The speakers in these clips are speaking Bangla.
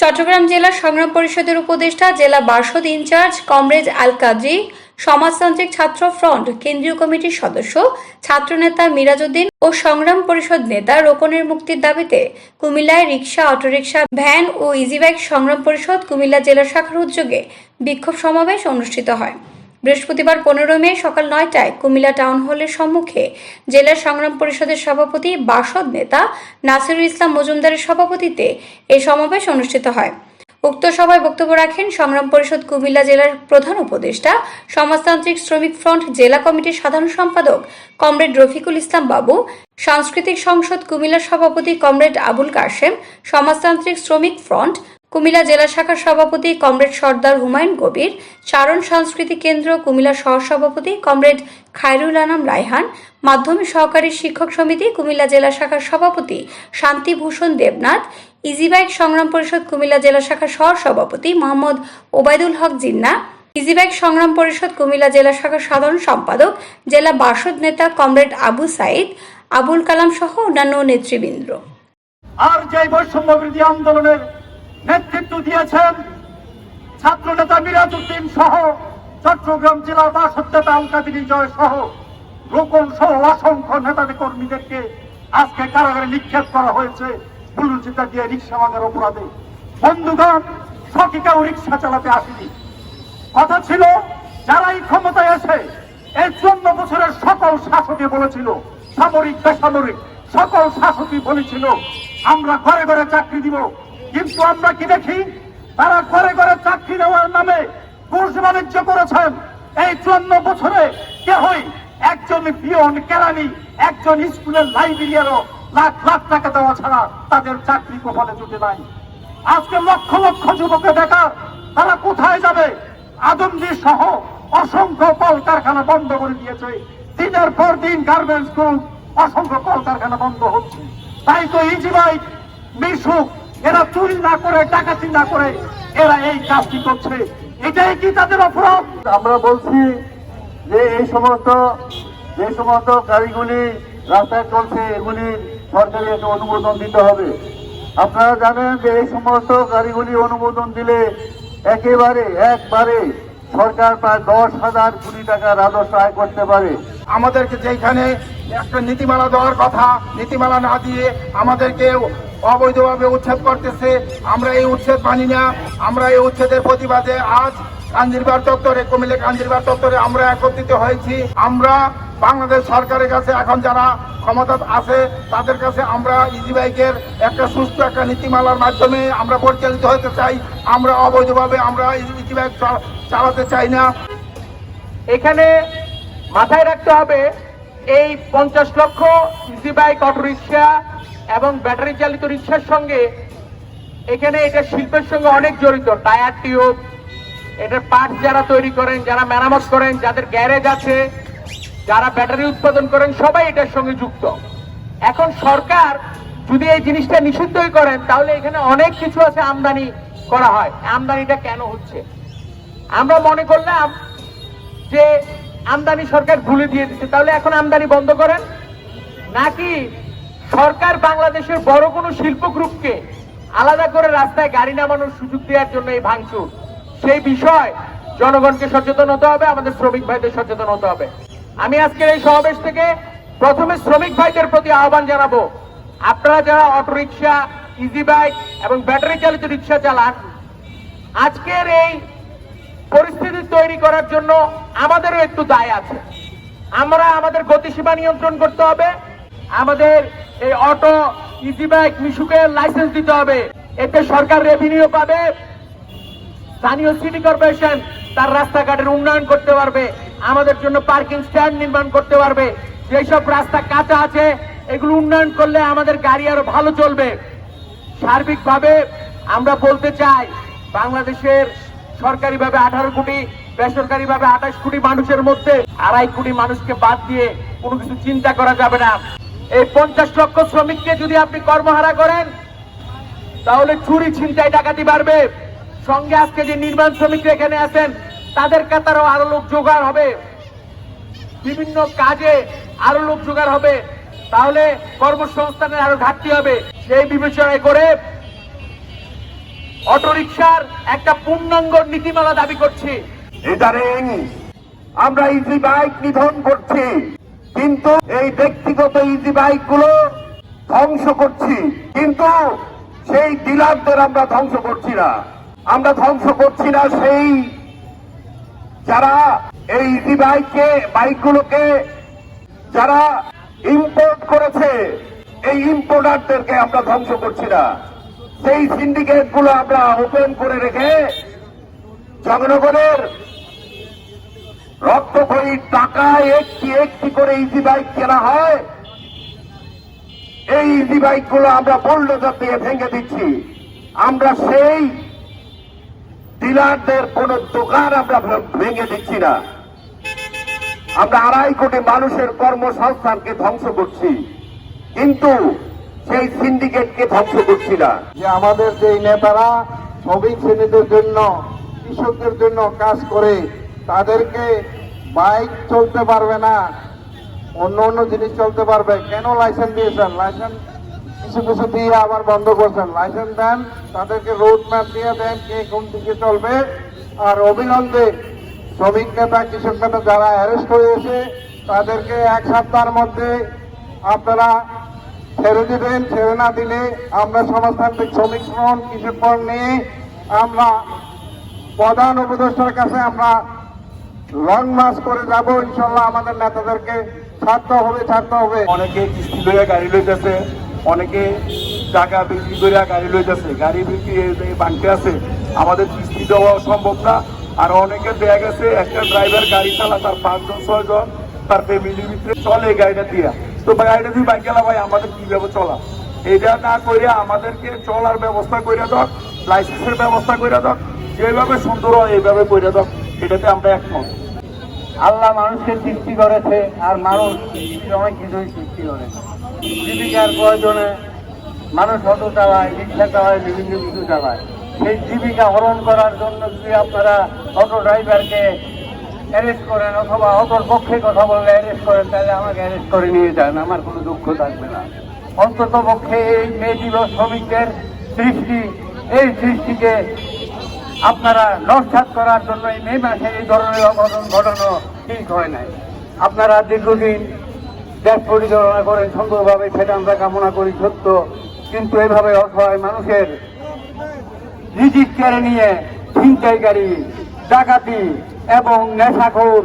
চট্টগ্রাম জেলা সংগ্রাম পরিষদের উপদেষ্টা, জেলা বার্ষদ ইনচার্জ কমরেজ আল কাদ্রি সমাজতান্ত্রিক ছাত্র ফ্রন্ট কেন্দ্রীয় কমিটির সদস্য, ছাত্রনেতা মিরাজউদ্দিন ও সংগ্রাম পরিষদ নেতা রোকনের মুক্তির দাবিতে কুমিল্লায় রিক্সা অটোরিকশা, ভ্যান ও ইজিবাইক সংগ্রাম পরিষদ কুমিল্লা জেলা শাখার উদ্যোগে বিক্ষোভ সমাবেশ অনুষ্ঠিত হয়। বৃহস্পতিবার পনেরো মে সকাল নয়টায় কুমিল্লা টাউন হলের সম্মুখে জেলা সংগ্রাম পরিষদের সভাপতি বাসদ নেতা নাসিরুল ইসলাম মজুমদারের সভাপতিতে এই সমাবেশ অনুষ্ঠিত হয়। উক্ত সভায় বক্তব্য রাখেন সংগ্রাম পরিষদ কুমিল্লা জেলার প্রধান উপদেষ্টা, সমাজতান্ত্রিক শ্রমিক ফ্রন্ট জেলা কমিটির সাধারণ সম্পাদক কমরেড রফিকুল ইসলাম বাবু, সাংস্কৃতিক সংসদ কুমিল্লা সভাপতি কমরেড আবুল কাশেম, সমাজতান্ত্রিক শ্রমিক ফ্রন্ট কুমিল্লা জেলা শাখার সভাপতি কমরেড সর্দার হুমায়ুন কবির, চারণ সাংস্কৃতিক কেন্দ্র কুমিল্লা সহসভাপতি কমরেড খায়রুল আনাম রায়হান, মাধ্যমিক সহকারী শিক্ষক সমিতি কুমিল্লা জেলা শাখার সভাপতি শান্তিভূষণ দেবনাথ, ইজিবাইক সংগ্রাম পরিষদ কুমিল্লা জেলা শাখার সহ সভাপতি মোহাম্মদ ওবায়দুল হক জিন্না, ইজিবাইক সংগ্রাম পরিষদ কুমিল্লা জেলা শাখার সাধারণ সম্পাদক জেলা বাসদ নেতা কমরেড আবু সাইদ, আবুল কালাম সহ অন্যান্য নেতৃবৃন্দ। আর যে বৈষম্য বিরোধী আন্দোলনের নেতৃত্ব দিয়েছেন ছাত্র নেতা মিরাজউদ্দিন সহ চট্টগ্রাম জেলার বাসদ নেতা আলকাদি বিজয় সহ রোকন সহ অসংখ্য নেতাদের কর্মীদেরকে আজকে কারাগারে নিক্ষেপ করা হয়েছে। বুলুচিতা দিয়ে রিক্সা ভাঙার অপরাধে। বন্ধুগণ সঠিকাও রিক্সা চালাতে আসেনি। কথা ছিল, যারাই ক্ষমতায় আসে এই চোদ্দ বছরের সকল শাসকই বলেছিল, সামরিক, বেসামরিক, সকল শাসকই বলেছিল, আমরা ঘরে ঘরে চাকরি দিব কিন্তু আমরা কি দেখি? তারা ঘরে ঘরে চাকরি দেওয়ার নামে ঘুষ বাণিজ্য করেছেন। এই চুয়ান্ন বছরে কেহই একজন পিয়ন কেরানি, একজন স্কুলের লাইব্রেরিয়ারও লাখ লাখ টাকা দেওয়া ছাড়া তাদের চাকরি কপালে জুটে নাই। আজকে লক্ষ লক্ষ যুবকের বেকার, তারা কোথায় যাবে? আদমজি সহ অসংখ্য কল কারখানা বন্ধ করে দিয়েছে। দিনের পর দিন গার্মেন্টস গ্রুপ অসংখ্য কল কারখানা বন্ধ হচ্ছে। তাই তো ইজিবাই মিশুক এরা চুরি না করে ডাকাতি না করে এরা এই কাজটি করছে। এটাই কি তাদের অপরাধ? আমরা বলছি যে এই সমস্ত যে সমস্ত গাড়িগুলি রাস্তায় চলছে এগুলি সরকারি একটা অনুমোদন দিতে হবে। আপনারা জানেন যে এই সমস্ত গাড়িগুলি অনুমোদন দিলে একেবারে একবারে সরকার প্রায় দশ হাজার কোটি টাকা রাজস্ব আয় করতে পারে। আমাদেরকে যেখানে একটা নীতিমালা দেওয়ার কথা নীতিমালা না দিয়ে আমাদেরকে অবৈধভাবে উচ্ছেদ করতেছে। আমরা এই উচ্ছেদ মানি না। আমরা এই উচ্ছেদের প্রতিবাদে আজ কাঞ্জিরবার দপ্তরে, কুমিল্লা কাঞ্জিরবার দপ্তরে আমরা একত্রিত হয়েছি। আমরা বাংলাদেশ সরকারের কাছে এখন যারা ক্ষমতা আছে, তাদের কাছে আমরা ইজি বাইকের একটা সুস্থ একটা নীতিমালার মাধ্যমে আমরা পরিচালিত হতে চাই। আমরা অবৈধভাবে আমরা ইজি বাইক চালাতে চাই না। এখানে মাথায় রাখতে হবে, এই পঞ্চাশ লক্ষ ইজি বাইক অটোরিক্সা এবং ব্যাটারি চালিত রিক্সার সঙ্গে এখানে এটা শিল্পের সঙ্গে অনেক জড়িত। টায়ার টিউব এটার পার্ট যারা তৈরি করেন, যারা মেরামত করেন, যাদের গ্যারেজ আছে, যারা ব্যাটারি উৎপাদন করেন, সবাই এটার সঙ্গে যুক্ত। এখন সরকার যদি এই জিনিসটা নিষিদ্ধই করেন, তাহলে এখানে অনেক কিছু আছে আমদানি করা হয়। আমদানিটা কেন হচ্ছে? আমরা মনে করলাম যে আমদানি সরকার ভুলে দিয়ে দিচ্ছে। তাহলে এখন আমদানি বন্ধ করেন? নাকি সরকার বাংলাদেশের বড় কোনো শিল্প গ্রুপকে আলাদা করে রাস্তায় গাড়ি নামানোর সুযোগ দেওয়ার জন্য এই ভাঙচুর। সেই বিষয় জনগণকে সচেতন হতে হবে, আমাদের শ্রমিক ভাইদের সচেতন হতে হবে। আমি আজকের এই সমাবেশ থেকে প্রথমে শ্রমিক ভাইদের প্রতি আহ্বান জানাব। আপনারা যারা অটোরিকশা ইজি বাইক এবং ব্যাটারি চালিত রিক্সা চালান, আজকের এই পরিস্থিতি তৈরি করার জন্য আমাদেরও একটু দায় আছে। আমরা আমাদের গতিসীমা নিয়ন্ত্রণ করতে হবে। আমাদের এই অটো ইজি বাইক মিশুকের লাইসেন্স দিতে হবে। এতে সরকার রেভিনিউ পাবে, স্থানীয় সিটি কর্পোরেশন তার রাস্তাঘাটের উন্নয়ন করতে পারবে, আমাদের জন্য পার্কিং স্ট্যান্ড নির্মাণ করতে পারবে। যেসব রাস্তা কাঁচা আছে, এগুলো উন্নয়ন করলে আমাদের গাড়ি আরও ভালো চলবে। সার্বিকভাবে আমরা বলতে চাই, বাংলাদেশের সরকারিভাবে আঠারো কোটি, বেসরকারিভাবে আঠাশ কোটি মানুষের মধ্যে আড়াই কোটি মানুষকে বাদ দিয়ে কোনো কিছু চিন্তা করা যাবে না। এই পঞ্চাশ লক্ষ শ্রমিককে যদি আপনি কর্মহারা করেন, তাহলে চুরি ছিনতাই ডাকাতি বাড়বে। সঙ্গে আজকে যে নির্মাণ শ্রমিকরা এখানে আছেন, তাদের কাতারও আরও লোক জোগাড় হবে। বিভিন্ন কাজে আরও লোক জোগাড় হবে। তাহলে কর্মসংস্থানের আরও ঘাটতি হবে। সেই বিবেচনায় করে অটোরিকশার একটা পূর্ণাঙ্গ নীতিমালা দাবি করছি। আমরা ইজি বাইক নিধন করছি। কিন্তু এই ব্যক্তিগত ইজি বাইকগুলো ধ্বংস করছি। কিন্তু সেই ডিলারদের আমরা ধ্বংস করছি না। আমরা ধ্বংস করছি না সেই যারা এই ইজি বাইককে বাইকগুলোকে যারা ইম্পোর্ট করেছে, এই ইম্পোর্টারদেরকে আমরা ধ্বংস করছি না। সেই সিন্ডিকেটগুলো আমরা ওপেন করে রেখে জগনগরের রক্তক্ষয়ী টাকায় একটি একটি করে ইজি বাইক কেনা হয়। এই ইজি বাইকগুলো আমরা বোল্ডোজার দিয়ে ভেঙে দিচ্ছি। আমরা সেই ডিলারদের কোন দোকান আমরা ভেঙে দিচ্ছি না। আমরা আড়াই কোটি মানুষের কর্মসংস্থানকে ধ্বংস করছি। কিন্তু সেই সিন্ডিকেটকে ধ্বংস করছি না। যে আমাদের যে নেতারা শ্রমিক শ্রেণীদের জন্য, কৃষকদের জন্য কাজ করে তাদেরকে বাইক চলতে পারবে না, অন্য অন্য জিনিস চলতে পারবে। কেন লাইসেন্স দিয়েছেন? লাইসেন্স কিছু কিছু দিয়ে আবার বন্ধ করছেন। লাইসেন্স দেন, তাদেরকে রোড ম্যাপ দিয়ে দেন কে কোন দিকে চলবে। আর অবিলম্বে শ্রমিক নেতা, কৃষক নেতা যারা অ্যারেস্ট হয়েছে তাদেরকে এক সপ্তাহের মধ্যে আপনারা ছেড়ে দিবেন। ছেড়ে না দিলে আমরা সমাজতান্ত্রিক শ্রমিক ফ্রন্ট কৃষক ফ্রন্ট নিয়ে আমরা প্রধান উপদেষ্টার কাছে আমরা লং মার্চ করে যাব, ইনশাল্লাহ আমাদের নেতাদেরকে ছাড়তে হবে ছাড়তে হবে। অনেকে কিস্তি লইয়া গাড়ি লইতেছে, অনেকে টাকা বিক্রি করিয়া গাড়ি লইতেছে। গাড়ি বিক্রি বাংকে আছে, আমাদের কিস্তি দেওয়া সম্ভব না। আর অনেকে দেখা গেছে, একটা ড্রাইভার গাড়ি চালা, তার পাঁচজন, ছয়জন, তার ফ্যামিলির ভিতরে চলে গাড়িটা দিয়া। তো গাড়িটা দিয়ে বাইক গেলা ভাই, আমাদের কীভাবে চলা? এটা না করিয়া আমাদেরকে চলার ব্যবস্থা করে দাও লাইসেন্সের ব্যবস্থা করে দাও, যেভাবে সুন্দর হয় এইভাবে করে দাও। এটাতে আমরা একমত। আল্লাহ মানুষকে সৃষ্টি করেছে আর মানুষ অনেক কিছুই সৃষ্টি করেছে জীবিকার প্রয়োজনে মানুষ অটো চালায়, রিক্সা চালায়, বিভিন্ন কিছু চালায়। সেই জীবিকা হরণ করার জন্য যদি আপনারা অটো ড্রাইভারকে অ্যারেস্ট করেন অথবা অটোর পক্ষে কথা বললে অ্যারেস্ট করেন, তাহলে আমাকে অ্যারেস্ট করে নিয়ে যান, আমার কোনো দুঃখ থাকবে না। অন্তত পক্ষে এই মে দিবস শ্রমিকদের সৃষ্টি, এই সৃষ্টিকে আপনারা নস্বাত করার জন্য এই মে মাসে এই ধরনের অঘটন ঘটানো ঠিক হয় নাই। আপনারা দীর্ঘদিন দেশ পরিচালনা করেন, সুন্দরভাবে সেটা আমরা কামনা করি সত্য, কিন্তু এভাবে অসহায় মানুষের রিজিক কেড়ে নিয়ে ছিনতাইকারী, ডাকাতি এবং নেশাখোর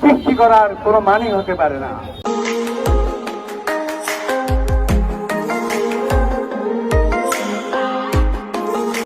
সৃষ্টি করার কোনো মানি হতে পারে না।